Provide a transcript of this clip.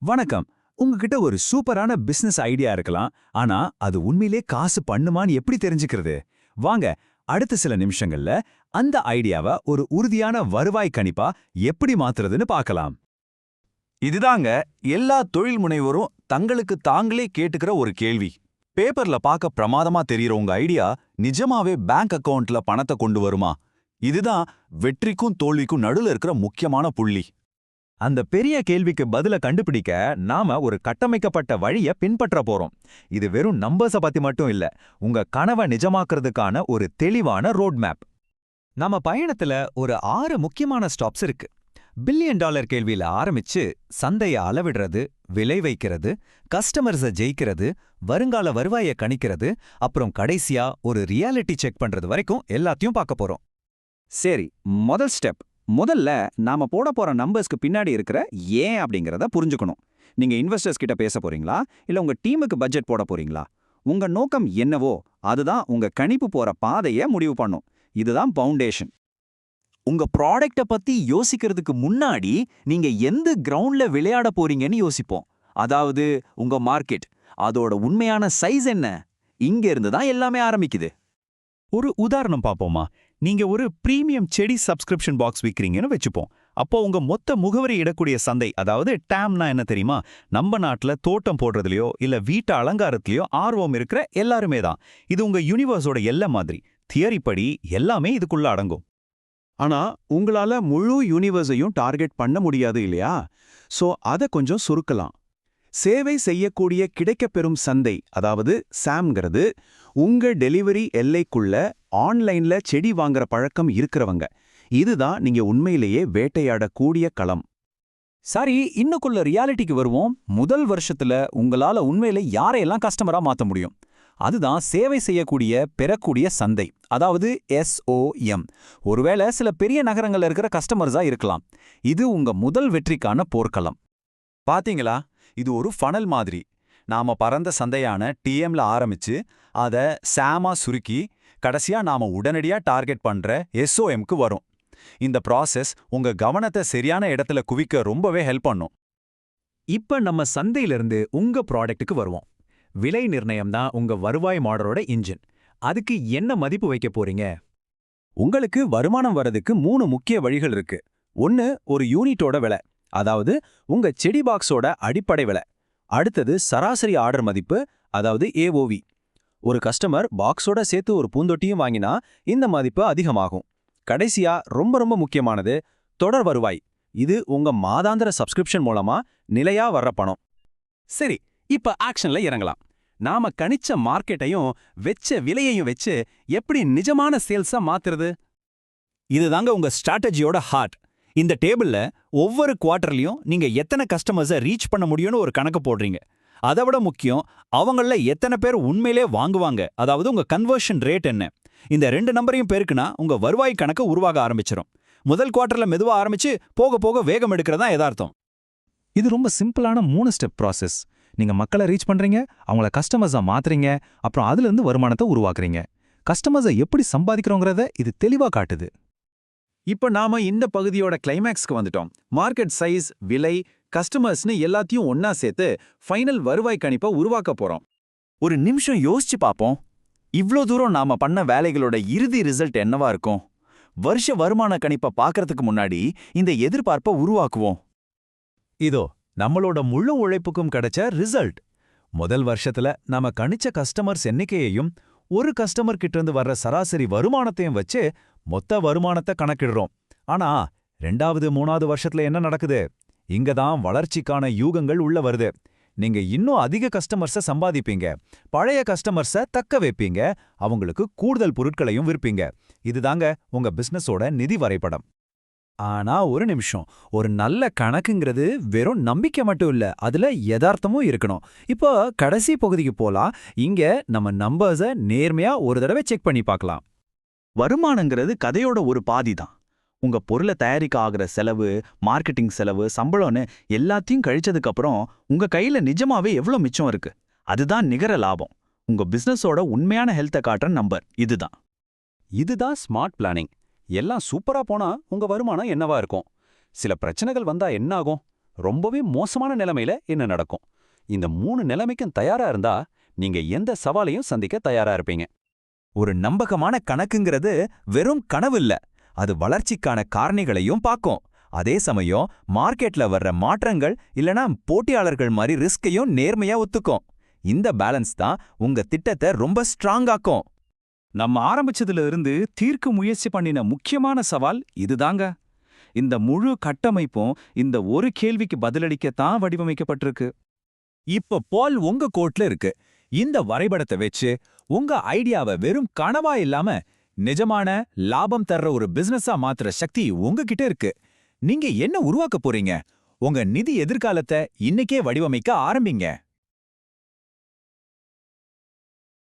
வணக்கம். உங்ககிட்ட ஒரு சூப்பரான பிசினஸ் ஐடியா இருக்கலாம். ஆனா அது உண்மையிலே காசு பண்ணுமான்னு எப்படி தெரிஞ்சுக்கிறது? வாங்க அடுத்த சில நிமிஷங்கள்ல அந்த ஐடியாவை ஒரு உறுதியான வருவாய் கணிப்பா எப்படி மாத்துறதுன்னு பார்க்கலாம். இதுதாங்க எல்லா தொழில் முனைவோரும் தங்களுக்கு தாங்களே கேட்டுக்கிற ஒரு கேள்வி. பேப்பர்ல பார்க்க பிரமாதமா தெரியற உங்க ஐடியா நிஜமாவே பேங்க் அக்கவுண்ட்ல பணத்தை கொண்டு வருமா? இதுதான் வெற்றிக்கும் தோல்விக்கும் நடுல இருக்கிற முக்கியமான புள்ளி. அந்த பெரிய கேள்விக்கு பதில கண்டுபிடிக்க நாம ஒரு கட்டமைக்கப்பட்ட வழிய பின்பற்ற போறோம். இது வெறும் நம்பர்ஸ பத்தி மட்டும் இல்ல உங்க கனவை நிஜமாக்குறதுக்கான ஒரு தெளிவான ரோட் மேப் நம்ம பயணத்துல ஒரு ஆறு முக்கியமான ஸ்டாப்ஸ் இருக்கு. பில்லியன் டாலர் கேள்வியில ஆரம்பிச்சு சந்தைய அளவிடுறது விலை வைக்கிறது கஸ்டமர்ஸ ஜெயிக்கிறது வருங்கால வருவாய கணிக்கிறது அப்புறம் கடைசியா ஒரு ரியாலிட்டி செக் பண்றது வரைக்கும் எல்லாத்தையும் பார்க்க போறோம். சரி முதல் ஸ்டெப் முதல்ல நாம போட போற நம்பர்ஸ்க்கு பின்னாடி இருக்கிற ஏன் அப்படிங்கறத புரிஞ்சுக்கணும். நீங்க இன்வெஸ்டர்ஸ் கிட்ட பேச போறீங்களா? இல்ல உங்க டீமுக்கு பட்ஜெட் போட போறீங்களா? உங்க நோக்கம் என்னவோ அதுதான் உங்க கணிப்பு போற பாதையை முடிவு பண்ணும். இதுதான் பவுண்டேஷன் உங்க ப்ராடக்ட பத்தி யோசிக்கிறதுக்கு முன்னாடி நீங்க எந்த கிரவுண்ட்ல விளையாட போறீங்கன்னு யோசிப்போம். அதாவது உங்க மார்க்கெட் அதோட உண்மையான சைஸ் என்ன? இங்க இருந்து தான் எல்லாமே ஆரம்பிக்குது. ஒரு உதாரணம் பார்ப்போமா? நீங்க ஒரு பிரீமியம் செடி சப்ஸ்கிரிப்ஷன் பாக்ஸ் விக்கிறீங்கன்னு வச்சுப்போம். அப்போ உங்க மொத்த முகவரி இடக்கூடிய சந்தை அதாவது டேம்னா என்ன தெரியுமா? நம்ம நாட்டுல தோட்டம் போடுறதுலயோ இல்ல வீட்டு அலங்காரத்திலயோ ஆர்வம் இருக்கிற எல்லாருமே தான். இது உங்க யூனிவர்ஸோட எல்லை மாதிரி. தியரி படி எல்லாமே இதுக்குள்ள அடங்கும். ஆனா உங்களால முழு யூனிவர்ஸையும் டார்கெட் பண்ண முடியாது இல்லையா? சோ அதை கொஞ்சம் சுருக்கலாம். சேவை செய்யக்கூடிய கிடைக்கப்பெறும் சந்தை அதாவது சாம்ங்கிறது உங்க டெலிவரி எல்லைக்குள்ள ஆன்லைன்ல செடி வாங்குற பழக்கம் இருக்கிறவங்க. இதுதான் நீங்க உண்மையிலேயே வேட்டையாடக்கூடிய களம். சரி இன்னுக்குள்ள ரியாலிட்டிக்கு வருவோம். முதல் வருஷத்துல உங்களால உண்மையில யாரையெல்லாம் கஸ்டமரா மாத்த முடியும்? அதுதான் சேவை செய்யக்கூடிய பெறக்கூடிய சந்தை. அதாவது எஸ்ஓஎம் ஒருவேளை சில பெரிய நகரங்கள்ல இருக்கிற கஸ்டமர்ஸா இருக்கலாம். இது உங்க முதல் வெற்றிக்கான போர்க்களம். பாத்தீங்களா? இது ஒரு ஃபனல் மாதிரி. நாம பரந்த சந்தையான டிஎம்ல ஆரம்பிச்சு அத சாமா சுருக்கி கடைசியா நாம உடனடியா டார்கெட் பண்ற எஸ்ஓஎம்க்கு வரும். இந்த ப்ராசஸ் உங்க கவனத்தை சரியான இடத்துல குவிக்க ரொம்பவே ஹெல்ப் பண்ணும். இப்ப நம்ம சந்தையிலிருந்து உங்க ப்ராடக்ட்டுக்கு வருவோம். விலை நிர்ணயம் தான் உங்க வருவாய் மாடலோட இன்ஜின். அதுக்கு என்ன மதிப்பு வைக்க போறீங்க? உங்களுக்கு வருமானம் வர்றதுக்கு மூணு முக்கிய வழிகள் இருக்கு. ஒன்னு ஒரு யூனிட்டோட விலை. அதாவது உங்க செடி பாக்ஸோட அடிப்படை விலை. அடுத்தது சராசரி ஆர்டர் மதிப்பு அதாவது ஏஓவி ஒரு கஸ்டமர் பாக்ஸோட சேர்த்து ஒரு பூந்தொட்டியும் வாங்கினா இந்த மதிப்பு அதிகமாகும். கடைசியா ரொம்ப ரொம்ப முக்கியமானது தொடர் வருவாய். இது உங்க மாதாந்திர சப்ஸ்கிரிப்ஷன் மூலமா நிலையா வர்ற பணம். சரி இப்ப ஆக்ஷன்ல இறங்கலாம். நாம கணிச்ச மார்க்கெட்டையும் வெச்ச விலையையும் வச்சு எப்படி நிஜமான சேல்ஸா மாத்துறது? இதுதாங்க உங்க ஸ்ட்ராட்டஜியோட ஹார்ட் இந்த டேபிள்ல ஒவ்வொரு குவார்டர்லயும் நீங்க எத்தனை கஸ்டமர்ஸை ரீச் பண்ண முடியும்னு ஒரு கணக்கு போடுறீங்க. அதை விட முக்கியம் அவங்கள எத்தனை பேர் உண்மையிலே வாங்குவாங்க? அதாவது உங்க கன்வர்ஷன் ரேட் என்ன? இந்த ரெண்டு நம்பரையும் பெருக்குனா உங்க வருவாய் கணக்கு உருவாக ஆரம்பிச்சிடும் முதல் குவார்ட்டர்ல மெதுவா ஆரம்பிச்சு போக போக வேகம் எடுக்கிறதா யதார்த்தம் இது ரொம்ப சிம்பிளான மூணு ஸ்டெப் ப்ராசஸ் நீங்க மக்களை ரீச் பண்றீங்க அவங்கள கஸ்டமர்ஸா மாத்துறீங்க அப்புறம் அதுல இருந்து வருமானத்தை உருவாக்குறீங்க. கஸ்டமர்ஸை எப்படி சம்பாதிக்கிறோங்கிறத இது தெளிவா காட்டுது. இப்ப நாம இந்த பகுதியோட கிளைமேக்ஸ்க்கு வந்துட்டோம். மார்க்கெட் சைஸ் விலை கஸ்டமர்ஸ்னு எல்லாத்தையும் ஒன்னா சேர்த்து ஃபைனல் வருவாய் கணிப்பை உருவாக்க போறோம். ஒரு நிமிஷம் யோசிச்சு பாப்போம். இவ்ளோ தூரம் நாம பண்ண வேலைகளோட இறுதி ரிசல்ட் என்னவா இருக்கும்? வருஷ வருமான கணிப்பை பார்க்கறதுக்கு முன்னாடி இந்த எதிர்பார்ப்பை உருவாக்குவோம். இதோ நம்மளோட முழு உழைப்புக்கும் கிடைச்ச ரிசல்ட். முதல் வருஷத்துல நாம கணிச்ச கஸ்டமர்ஸ் எண்ணிக்கையையும் ஒரு கஸ்டமர் கிட்ட இருந்து வர்ற சராசரி வருமானத்தையும் வச்சு மொத்த வருமானத்தை கணக்கிடுறோம். ஆனா ரெண்டாவது மூணாவது வருஷத்துல என்ன நடக்குது? இங்க தான் வளர்ச்சிக்கான யூகங்கள் உள்ள வருது. நீங்க இன்னும் அதிக கஸ்டமர்ஸ சம்பாதிப்பீங்க. பழைய கஸ்டமர்ஸ தக்க வைப்பீங்க. அவங்களுக்கு கூடுதல் பொருட்களையும் விற்பீங்க. இதுதாங்க உங்க பிசினஸோட நிதி வரைபடம். ஆனா ஒரு நிமிஷம். ஒரு நல்ல கணக்குங்கிறது வெறும் நம்பிக்கை மட்டும் இல்ல. அதுல யதார்த்தமும் இருக்கணும். இப்போ கடைசி பகுதிக்கு போலாம். இங்க நம்ம நம்பர்ஸ நேர்மையா ஒரு தடவை செக் பண்ணி பார்க்கலாம். வருமானங்கிறது கதையோட ஒரு பாதி தான் உங்க பொருளை தயாரிக்க ஆகிற செலவு மார்க்கெட்டிங் செலவு சம்பளம்னு எல்லாத்தையும் கழிச்சதுக்கு அப்புறம் உங்க கையில நிஜமாவே எவ்வளவு மிச்சம் இருக்கு? அதுதான் நிகர லாபம். உங்க பிசினஸோட உண்மையான ஹெல்த்தை காட்டுற நம்பர் இதுதான். இதுதான் ஸ்மார்ட் பிளானிங் எல்லாம் சூப்பரா போனா உங்க வருமானம் என்னவா இருக்கும்? சில பிரச்சனைகள் வந்தா என்ன ஆகும்? ரொம்பவே மோசமான நிலைமையில என்ன நடக்கும்? இந்த மூணு நிலைமைக்கும் தயாரா இருந்தா நீங்க எந்த சவாலையும் சந்திக்க தயாரா இருப்பீங்க. ஒரு நம்பகமான கணக்குங்கிறது வெறும் கனவு இல்ல. அது வளர்ச்சிக்கான காரணிகளையும் பார்க்கும் அதே சமயம் மார்க்கெட்ல வர்ற மாற்றங்கள் இல்லனா போட்டியாளர்கள் மாதிரி ரிஸ்கையும் நேர்மையா ஒத்துக்கும். இந்த பேலன்ஸ் தான் உங்க திட்டத்தை ரொம்ப ஸ்ட்ராங்காக்கும். நம்ம ஆரம்பிச்சதுல இருந்து தீர்க்க முயற்சி பண்ணின முக்கியமான சவால் இதுதாங்க. இந்த முழு கட்டமைப்பும் இந்த ஒரு கேள்விக்கு பதிலளிக்கத்தான் வடிவமைக்கப்பட்டிருக்கு. இப்ப பால் உங்க கோட்ல இருக்கு. இந்த வரைபடத்தை வச்சு உங்க ஐடியாவை வெறும் கனவா இல்லாம நிஜமான லாபம் தர்ற ஒரு பிசினஸா மாத்துற சக்தி உங்ககிட்ட இருக்கு. நீங்க என்ன உருவாக்க போறீங்க? உங்க நிதி எதிர்காலத்தை இன்னைக்கே வடிவமைக்க ஆரம்பிங்க.